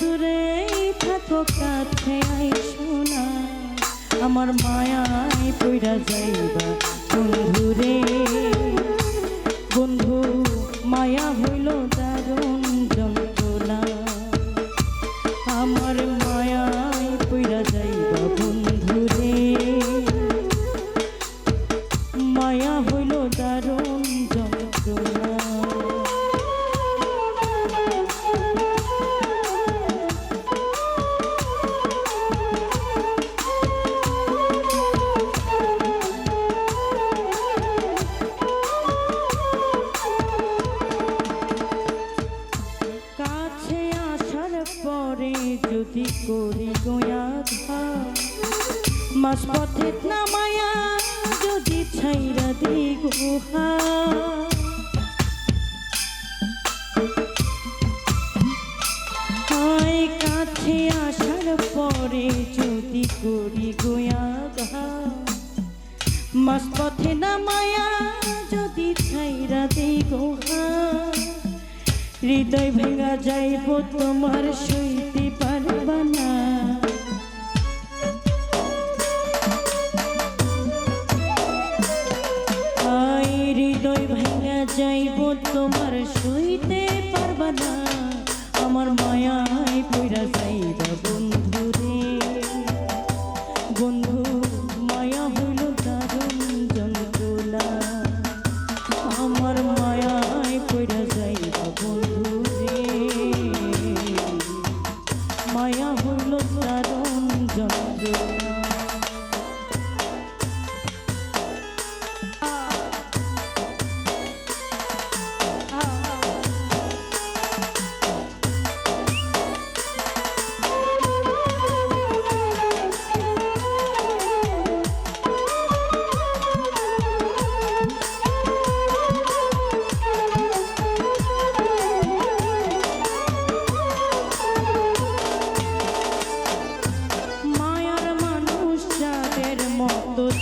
দূরে থাকো কাছে আই না। আমার মায়ায় পইরা যাইবা বন্ধুরে। বন্ধু যদি করি গোয়া মাস পথে নামায়া যদি ছাইরা দি গুহা। কাছে আসার পরে যদি করি গোয়া মাস পথে নামায়া যদি ছাইরা দি গুহা। হৃদয় ভেঙা যাইব তোমার সইতে যাইব তোমার সইতে পারবা না। আমার মায়ায় পইরা যাইবা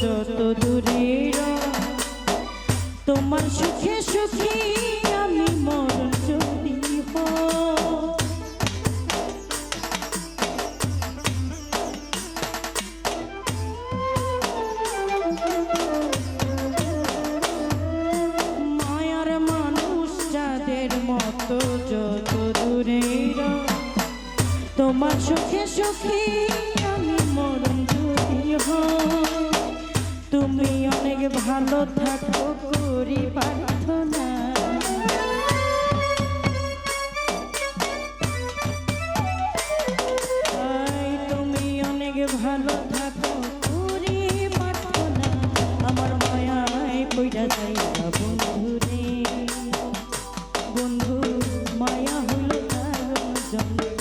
যত দূরের, তোমার সুখে সুখী আমি মরণ যদি মায়ার মানুষ যাদের মতো যত দূরের, তোমার সুখে সুখী আমি মরণ যদি হই। তুমি অনেক ভালো থাকো, করি প্রার্থনা। তুমি অনেক ভালো আমার বন্ধু রে বন্ধু, মায়া হলো তার যন্ত্রণা